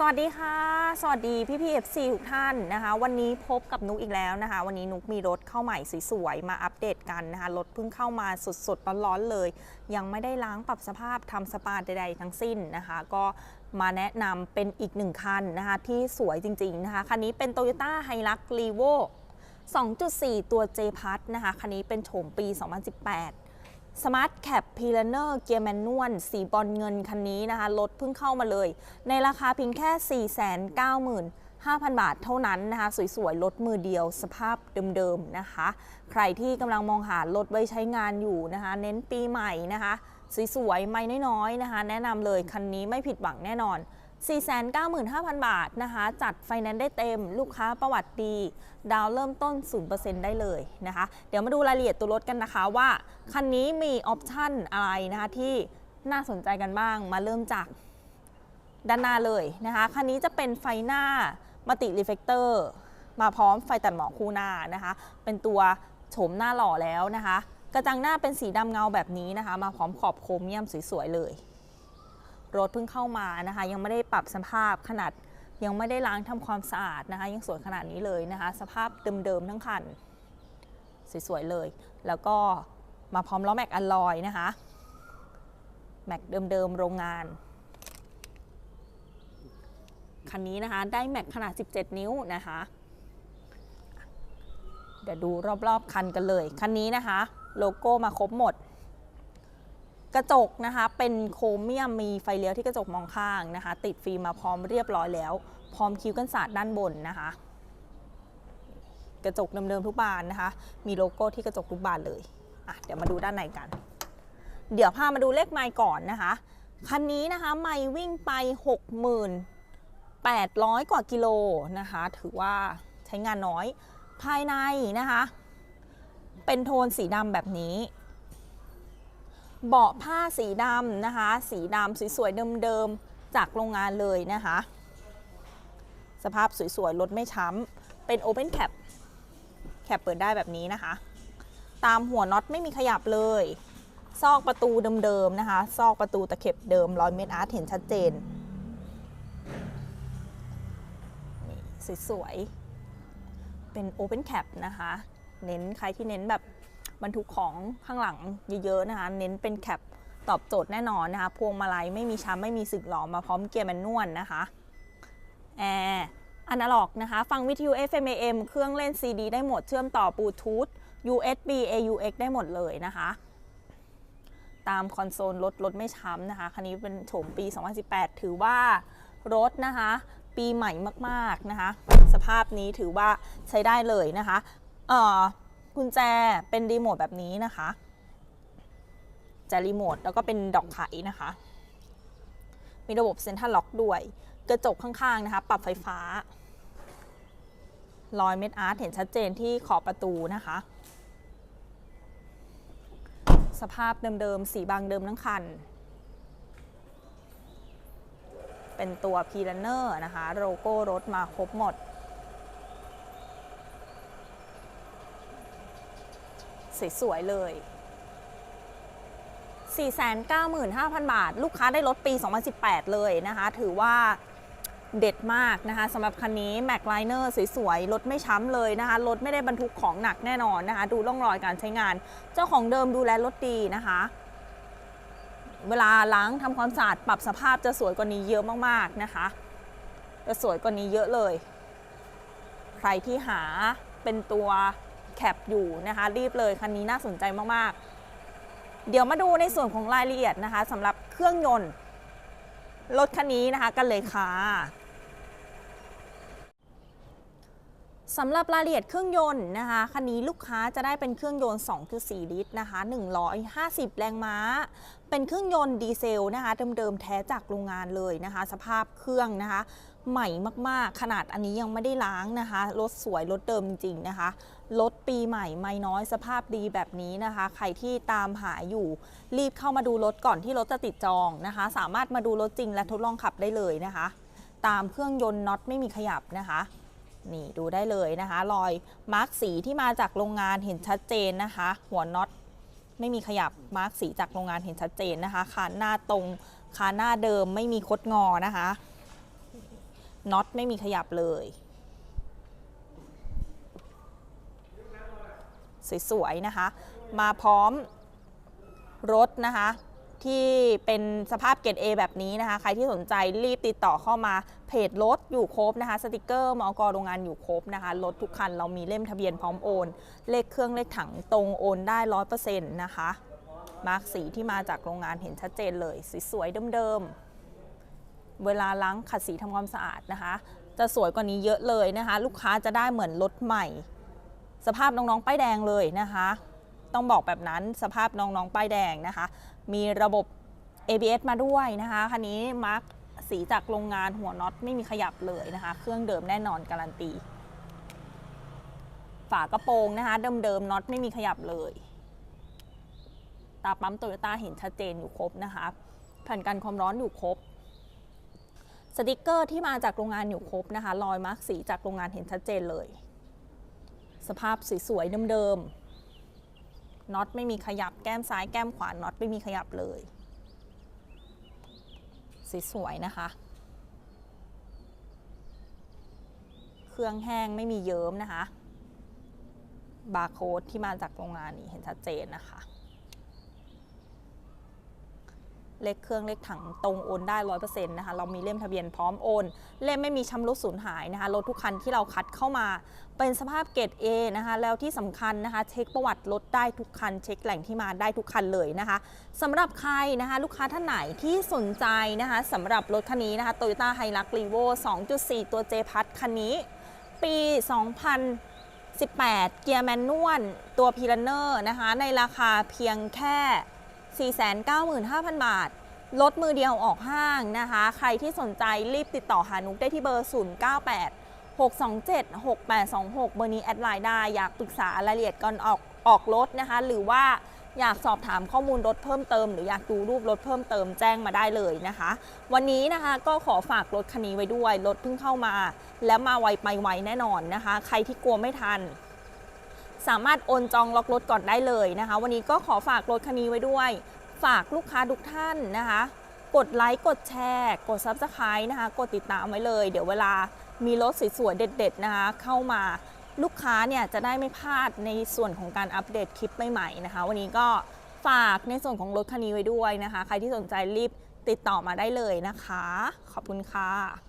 สวัสดีค่ะ สวัสดีพี่พี่เอฟซีทุกท่านนะคะ วันนี้พบกับนุกอีกแล้วนะคะ วันนี้นุกมีรถเข้าใหม่สวยๆมาอัปเดตกันนะคะรถเพิ่งเข้ามาสดๆร้อนๆเลย ยังไม่ได้ล้างปรับสภาพทำสปาใดๆทั้งสิ้นนะคะ ก็มาแนะนำเป็นอีกหนึ่งคันนะคะ ที่สวยจริงๆนะคะคันนี้เป็น Toyota Hilux Revo 2.4 ตัว J p a s นะคะคันนี้เป็นโฉมปี 2018 Smart Cap p i l a n e r เกียร์แมนนวลสีบอลเงินคันนี้นะคะรถเพิ่งเข้ามาเลย ในราคาเพียงแค่ 495,000 บาทเท่านั้นนะคะ สวยๆ รถมือเดียวสภาพเดิมๆนะคะ ใครที่กำลังมองหารถไว้ใช้งานอยู่นะคะ เน้นปีใหม่นะคะ สวยๆ ไม่น้อยๆนะคะ แนะนำเลยคันนี้ไม่ผิดหวังแน่นอน 495,000 บาทนะคะ จัดไฟแนนซ์ได้เต็ม ลูกค้าประวัติดี ดาวเริ่มต้น 0%ได้เลยนะคะ เดี๋ยวมาดูรายละเอียดตัวรถกันนะคะว่า คันนี้มีออปชั่นอะไรนะคะที่น่าสนใจกันบ้าง มาเริ่มจากด้านหน้าเลยนะคะ คันนี้จะเป็นไฟหน้ามัติรีเฟกเตอร์มาพร้อมไฟตัดหมอกคู่หน้านะคะ เป็นตัวโฉมหน้าหล่อแล้วนะคะ กระจังหน้าเป็นสีดำเงาแบบนี้นะคะ มาพร้อมขอบโครเมียมสวยๆเลย รถเพิ่งเข้ามานะคะ ยังไม่ได้ปรับสภาพขนาดยังไม่ได้ล้างทำความสะอาดนะคะ ยังสวยขนาดนี้เลยนะคะ สภาพเดิมๆทั้งคัน สวยๆเลย แล้วก็มาพร้อมล้อแม็กอลลอยนะคะแม็กเดิมๆโรงงานคันนี้นะคะได้แม็กขนาด 17 นิ้วนะคะ เดี๋ยวดูรอบๆคันกันเลย คันนี้นะคะ โลโก้มาครบหมด กระจกนะคะเป็นโครเมียมมีไฟเลี้ยวที่กระจกมองข้างนะคะ ติดฟิล์มมาพร้อมเรียบร้อยแล้ว พร้อมคิ้วกันศาสตร์ด้านบนนะคะ กระจกเดิมๆทุกบานนะคะ มีโลโก้ที่กระจกทุกบานเลยอะเดี๋ยวมาดูด้านในกัน เดี๋ยวพามาดูเลขไมล์ก่อนนะคะคันนี้นะคะไมล์วิ่งไป 6,800 กว่ากิโลนะคะ ถือว่าใช้งานน้อยภายในนะคะ เป็นโทนสีดำแบบนี้ เบาะผ้าสีดำนะคะ สีดำสวยๆเดิมๆจากโรงงานเลยนะคะ สภาพสวยๆรถไม่ช้ำเป็น Open Cap แคปเปิดได้แบบนี้นะคะ ตามหัวน็อตไม่มีขยับเลย ซอกประตูเดิมๆนะคะ ซอกประตูตะเข็บเดิมรอยเม็ดอาร์ตเห็นชัดเจนสวยๆ เป็น Open Cap นะคะ เน้นใครที่เน้นแบบ บรรทุกของข้างหลังเยอะๆนะคะ เน้นเป็นแคปตอบโจทย์แน่นอนนะคะ พวงมาลัยไม่มีช้ำไม่มีสึกหลอมาพร้อมเกียร์แมนนวลนะคะแอร์อนาล็อกนะคะ ฟังวิทยุ FM AM เครื่องเล่น CD ได้หมดเชื่อมต่อบลูทูธ USB AUX ได้หมดเลยนะคะ ตามคอนโซลรถรถไม่ช้ำนะคะ คันนี้เป็นโฉมปี 2018 ถือว่ารถนะคะ ปีใหม่มากๆนะคะ สภาพนี้ถือว่าใช้ได้เลยนะคะ เอ่อ กุญแจเป็นรีโมทแบบนี้นะคะ จะรีโมทแล้วก็เป็นดอกไขนะคะ มีระบบเซ็นทรัลล็อกด้วย กระจกข้างๆนะคะ ปรับไฟฟ้ารอยเม็ดอาร์ตเห็นชัดเจนที่ขอบประตูนะคะ สภาพเดิมๆ สีบางเดิมทั้งคัน เป็นตัวพีลันเนอร์นะคะ โลโก้รถมาครบหมด สวยๆเลย 495,000 บาท ลูกค้าได้รถปี 2018 เลยนะคะ ถือว่าเด็ดมากนะคะสำหรับคันนี้ Mac Liner สวยๆ รถไม่ช้ำเลยนะคะ รถไม่ได้บรรทุกของหนักแน่นอนนะคะ ดูร่องรอยการใช้งาน เจ้าของเดิมดูแลรถดีนะคะ เวลาล้างทำความสะอาดปรับสภาพจะสวยกว่านี้เยอะมากๆนะคะจะสวยกว่านี้เยอะเลย ใครที่หาเป็นตัว แคปอยู่นะคะ รีบเลยคันนี้น่าสนใจมากๆ เดี๋ยวมาดูในส่วนของรายละเอียดนะคะสำหรับเครื่องยนต์รถคันนี้นะคะกันเลยค่ะสำหรับรายละเอียดเครื่องยนต์นะคะคันนี้ลูกค้าจะได้เป็นเครื่องยนต์ 2.4 ลิตรนะคะ150 แรงม้า เป็นเครื่องยนต์ดีเซลนะคะเดิมๆแท้จากโรงงานเลยนะคะ สภาพเครื่องนะคะ ใหม่มากๆ ขนาดอันนี้ยังไม่ได้ล้างนะคะรถสวยรถเดิมจริงๆนะคะ รถปีใหม่ไม่น้อยสภาพดีแบบนี้นะคะ ใครที่ตามหาอยู่รีบเข้ามาดูรถก่อนที่รถจะติดจองนะคะ สามารถมาดูรถจริงและทดลองขับได้เลยนะคะ ตามเครื่องยนต์น็อตไม่มีขยับนะคะนี่ดูได้เลยนะคะ รอยมาร์กสีที่มาจากโรงงานเห็นชัดเจนนะคะ หัวน็อตไม่มีขยับมาร์กสีจากโรงงานเห็นชัดเจนนะคะคานหน้าตรงคานหน้าเดิมไม่มีคดงอนะคะน็อตไม่มีขยับเลย สวยๆนะคะ มาพร้อมรถนะคะที่เป็นสภาพเกรด A แบบนี้นะคะ ใครที่สนใจรีบติดต่อเข้ามาเพจรถอยู่ครบนะคะ สติกเกอร์มอกโรงงานอยู่ครบนะคะ รถทุกคันเรามีเล่มทะเบียนพร้อมโอน เลขเครื่องเลขถังตรงโอนได้ร้อยเปอร์เซ็นต์นะคะ มาร์กสีที่มาจากโรงงานเห็นชัดเจนเลย สวยๆเดิมๆ เวลาล้างขัดสีทำความสะอาดนะคะ จะสวยกว่านี้เยอะเลยนะคะ ลูกค้าจะได้เหมือนรถใหม่ สภาพน้องๆป้ายแดงเลยนะคะ ต้องบอกแบบนั้นสภาพน้องๆป้ายแดงนะคะ มีระบบ ABS มาด้วยนะคะคันนี้มาร์กสีจากโรงงานหัวน็อตไม่มีขยับเลยนะคะ เครื่องเดิมแน่นอนการันตี ฝากระโปรงนะคะ เดิมๆน็อตไม่มีขยับเลย ตาปั๊มโตโยต้าเห็นชัดเจนอยู่ครบนะคะแผ่นกันความร้อนอยู่ครบสติกเกอร์ที่มาจากโรงงานอยู่ครบนะคะรอยมาร์กสีจากโรงงานเห็นชัดเจนเลย สภาพสวยๆเดิมๆน็อตไม่มีขยับแก้มซ้ายแก้มขวาน็อตไม่มีขยับเลยสวยๆนะคะ เครื่องแห้งไม่มีเยิ้มนะคะ บาร์โค้ดที่มาจากโรงงานนี่เห็นชัดเจนนะคะ เลขเครื่องเลขถังตรงโอนได้ร้อยเปอร์เซ็นต์นะคะเรามีเล่มทะเบียนพร้อมโอน เล่มไม่มีชำรุดสูญหายนะคะรถทุกคันที่เราคัดเข้ามา เป็นสภาพเกรด A นะคะแล้วที่สำคัญนะคะเช็คประวัติรถได้ทุกคัน เช็คแหล่งที่มาได้ทุกคันเลยนะคะสำหรับใครนะคะลูกค้าท่านไหนที่สนใจนะคะสำหรับรถคันนี้นะคะ Toyota Hilux Revo 2.4 ตัว J พัทคันนี้ ปี 2018 เกียร์แมนนวลตัวพีลันเนอร์นะคะในราคาเพียงแค่ 495,000 บาทรถมือเดียวออกห้างนะคะ ใครที่สนใจรีบติดต่อหานุกได้ที่เบอร์ 098 627 6826 เบอร์นี้แอดไลน์ได้อยากปรึกษารายละเอียดก่อนออกออกรถนะคะ หรือว่าอยากสอบถามข้อมูลรถเพิ่มเติม หรืออยากดูรูปรถเพิ่มเติมแจ้งมาได้เลยนะคะ วันนี้นะคะก็ขอฝากรถคันนี้ไว้ด้วย รถเพิ่งเข้ามา แล้วมาไวไปไวแน่นอนนะคะ ใครที่กลัวไม่ทัน สามารถโอนจองล็อกรถก่อนได้เลยนะคะ วันนี้ก็ขอฝากรถคันนี้ไว้ด้วย ฝากลูกค้าทุกท่านนะคะ กดไลค์กดแชร์ กด Subscribe นะคะ กดติดตามไว้เลย เดี๋ยวเวลามีรถสวยๆเด็ด ๆ นะคะ เข้ามาลูกค้าเนี่ยจะได้ไม่พลาดในส่วนของการอัปเดตคลิปใหม่ๆนะคะ วันนี้ก็ฝากในส่วนของรถคันนี้ไว้ด้วยนะคะ ใครที่สนใจรีบติดต่อมาได้เลยนะคะ ขอบคุณค่ะ